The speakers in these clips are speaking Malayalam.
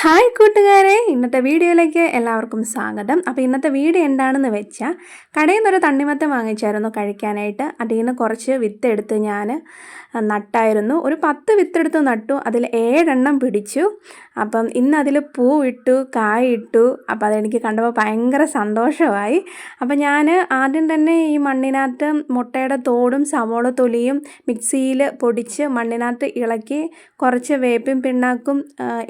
ഹായ് കൂട്ടുകാരെ ഇന്നത്തെ വീഡിയോയിലേക്ക് എല്ലാവർക്കും സ്വാഗതം. അപ്പോൾ ഇന്നത്തെ വീഡിയോ എന്താണെന്ന് വെച്ചാൽ കടയിൽ നിന്നൊരു തണ്ണിമത്തം വാങ്ങിച്ചായിരുന്നു കഴിക്കാനായിട്ട്. അതിൽ നിന്ന് കുറച്ച് വിത്തെടുത്ത് ഞാൻ നട്ടായിരുന്നു. ഒരു പത്ത് വിത്തെടുത്ത് നട്ടു. അതിൽ ഏഴെണ്ണം പിടിച്ചു. അപ്പം ഇന്ന് അതിൽ പൂവിട്ടു കായിട്ടു. അപ്പോൾ അതെനിക്ക് കണ്ടപ്പോൾ ഭയങ്കര സന്തോഷമായി. അപ്പം ഞാൻ ആദ്യം തന്നെ ഈ മണ്ണിനകത്ത് മുട്ടയുടെ തോടും സവോള തൊലിയും മിക്സിയിൽ പൊടിച്ച് മണ്ണിനകത്ത് ഇളക്കി കുറച്ച് വേപ്പും പിണ്ണാക്കും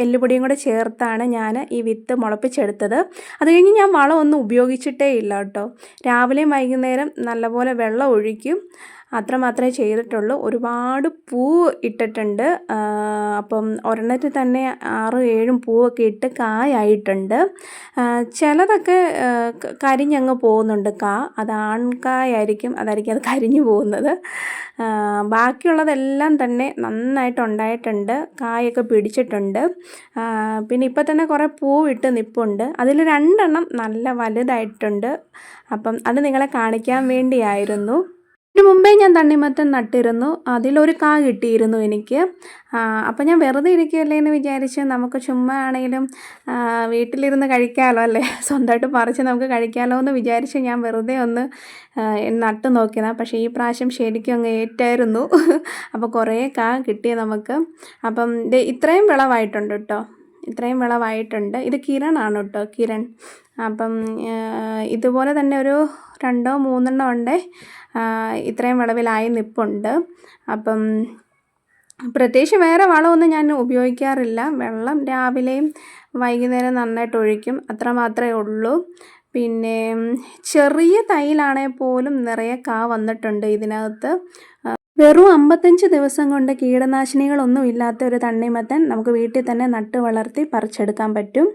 എല്ലുപൊടിയും കൂടെ ചേർത്താണ് ഞാൻ ഈ വിത്ത് മുളപ്പിച്ചെടുത്തത്. അത് കഴിഞ്ഞ് ഞാൻ വളമൊന്നും ഉപയോഗിച്ചിട്ടേ ഇല്ല കേട്ടോ. രാവിലെയും വൈകുന്നേരം നല്ലപോലെ വെള്ളം ഒഴിക്കും. അത്ര മാത്രമേ ചെയ്തിട്ടുള്ളൂ. ഒരുപാട് പൂ ഇട്ടിട്ടുണ്ട്. അപ്പം ഒരെണ്ണത്തിൽ തന്നെ ആറും ഏഴും പൂവൊക്കെ ഇട്ട് കായായിട്ടുണ്ട്. ചിലതൊക്കെ കരിഞ്ഞങ്ങ് പോകുന്നുണ്ട്. കാ അത് ആൺകായായിരിക്കും അതായിരിക്കും അത് കരിഞ്ഞു പോകുന്നത്. ബാക്കിയുള്ളതെല്ലാം തന്നെ നന്നായിട്ട് ഉണ്ടായിട്ടുണ്ട്. കായൊക്കെ പിടിച്ചിട്ടുണ്ട്. പിന്നെ ഇപ്പം തന്നെ കുറേ പൂവിട്ട് നിപ്പുണ്ട്. അതിൽ രണ്ടെണ്ണം നല്ല വലുതായിട്ടുണ്ട്. അപ്പം അത് നിങ്ങളെ കാണിക്കാൻ വേണ്ടിയായിരുന്നു. ഇതിന് മുമ്പേ ഞാൻ തണ്ണിമത്തൻ നട്ടിരുന്നു. അതിലൊരു കാ കിട്ടിയിരുന്നു എനിക്ക്. അപ്പം ഞാൻ വെറുതെ ഇരിക്കുകയല്ലേ എന്ന് വിചാരിച്ച് നമുക്ക് ചുമ്മാ ആണെങ്കിലും വീട്ടിലിരുന്ന് കഴിക്കാമല്ലോ അല്ലേ? സ്വന്തമായിട്ട് പറിച്ച് നമുക്ക് കഴിക്കാമല്ലോ എന്ന് വിചാരിച്ച് ഞാൻ വെറുതെ ഒന്ന് നട്ട് നോക്കിയതാണ് പക്ഷേ ഈ പ്രാവശ്യം ശരിക്കും അങ്ങ് ഏറ്റായിരുന്നു. അപ്പോൾ കുറേ കാ കിട്ടി നമുക്ക്. അപ്പം ഇത് ഇത്രയും വിളവായിട്ടുണ്ട് കേട്ടോ. ഇത്രയും വിളവായിട്ടുണ്ട്. ഇത് കിരണാണ് കേട്ടോ കിരൺ. അപ്പം ഇതുപോലെ തന്നെ ഒരു രണ്ടോ മൂന്നെണ്ണം ഉണ്ട്. ഇത്രയും വിളവിലായി നിൽപ്പുണ്ട് അപ്പം പ്രത്യേകിച്ച് വേറെ വളമൊന്നും ഞാൻ ഉപയോഗിക്കാറില്ല. വെള്ളം രാവിലെയും വൈകുന്നേരം നന്നായിട്ട് ഒഴിക്കും. അത്ര മാത്രമേ ഉള്ളൂ. പിന്നെ ചെറിയ തൈയിലാണെങ്കിൽ പോലും നിറയെ കാ വന്നിട്ടുണ്ട് ഇതിനകത്ത്. വെറും അമ്പത്തഞ്ച് ദിവസം കൊണ്ട് കീടനാശിനികളൊന്നും ഇല്ലാത്ത ഒരു തണ്ണിമത്തൻ നമുക്ക് വീട്ടിൽ തന്നെ നട്ട് വളർത്തി പറിച്ചെടുക്കാൻ പറ്റും.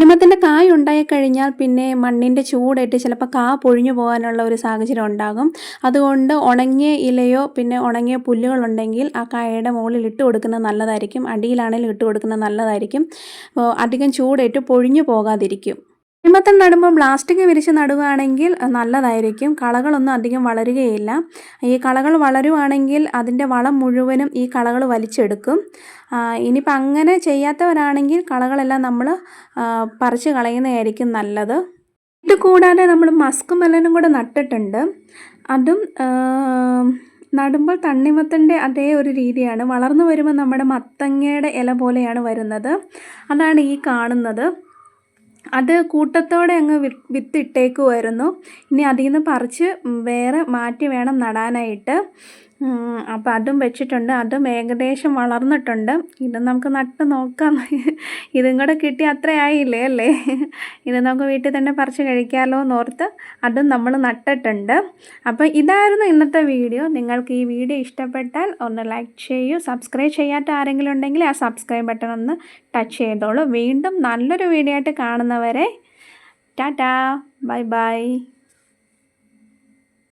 തണ്ണിമത്തന്റെ കായ ഉണ്ടായി കഴിഞ്ഞാൽ പിന്നെ മണ്ണിന്റെ ചൂടേറ്റ് ചിലപ്പോൾ കാ പൊഴിഞ്ഞു പോകാനുള്ള ഒരു സാഹചര്യം ഉണ്ടാകും. അതുകൊണ്ട് ഉണങ്ങിയ ഇലയോ പിന്നെ ഉണങ്ങിയ പുല്ലുകളുണ്ടെങ്കിൽ ആ കായയുടെ മുകളിൽ ഇട്ട് കൊടുക്കുന്നത് നല്ലതായിരിക്കും. അടിയിലാണെങ്കിലും ഇട്ട് കൊടുക്കുന്നത് നല്ലതായിരിക്കും. അധികം ചൂടേറ്റ് പൊഴിഞ്ഞു പോകാതിരിക്കും. തണ്ണിമത്തൻ നടുമ്പോൾ പ്ലാസ്റ്റിക് വിരിച്ച് നടുകയാണെങ്കിൽ നല്ലതായിരിക്കും. കളകളൊന്നും അധികം വളരുകയില്ല. ഈ കളകൾ വളരുവാണെങ്കിൽ അതിന്റെ വളം മുഴുവനും ഈ കളകൾ വലിച്ചെടുക്കും. ഇനിയിപ്പോൾ അങ്ങനെ ചെയ്യാത്തവരാണെങ്കിൽ കളകളെല്ലാം നമ്മൾ പറിച്ച് കളയുന്നതായിരിക്കും നല്ലത്. ഇത് കൂടാതെ നമ്മൾ മസ്ക് മെലനും കൂടെ നട്ടിട്ടുണ്ട്. അതും നടുമ്പോൾ തണ്ണിമത്തന്റെ അതേ ഒരു രീതിയാണ്. വളർന്നു വരുമ്പോൾ നമ്മുടെ മത്തങ്ങയുടെ ഇല പോലെയാണ് വരുന്നത്. അതാണ് ഈ കാണുന്നത്. അത് കൂട്ടത്തോടെ അങ്ങ് വിത്തിട്ടേക്കുമായിരുന്നു ഇനി അതിൽ നിന്ന് പറിച്ച് വേറെ മാറ്റി വേണം നടാനായിട്ട്. അപ്പോൾ അതും വെച്ചിട്ടുണ്ട്. അതും ഏകദേശം വളർന്നിട്ടുണ്ട്. ഇത് നമുക്ക് നട്ട് നോക്കാം. ഇതും കൂടെ കിട്ടി അത്രയായില്ലേ അല്ലേ? ഇത് നമുക്ക് വീട്ടിൽ തന്നെ പറിച്ച് കഴിക്കാമല്ലോ എന്നോർത്ത് അതും നമ്മൾ നട്ടിട്ടുണ്ട്. അപ്പോൾ ഇതായിരുന്നു ഇന്നത്തെ വീഡിയോ. നിങ്ങൾക്ക് ഈ വീഡിയോ ഇഷ്ടപ്പെട്ടാൽ ഒന്ന് ലൈക്ക് ചെയ്യൂ. സബ്സ്ക്രൈബ് ചെയ്യാത്ത ആരെങ്കിലും ഉണ്ടെങ്കിൽ ആ സബ്സ്ക്രൈബ് ബട്ടൺ ഒന്ന് ടച്ച് ചെയ്തോളൂ. വീണ്ടും നല്ലൊരു വീഡിയോ ആയിട്ട് കാണുന്നവരെ ടാറ്റാ. Bye bye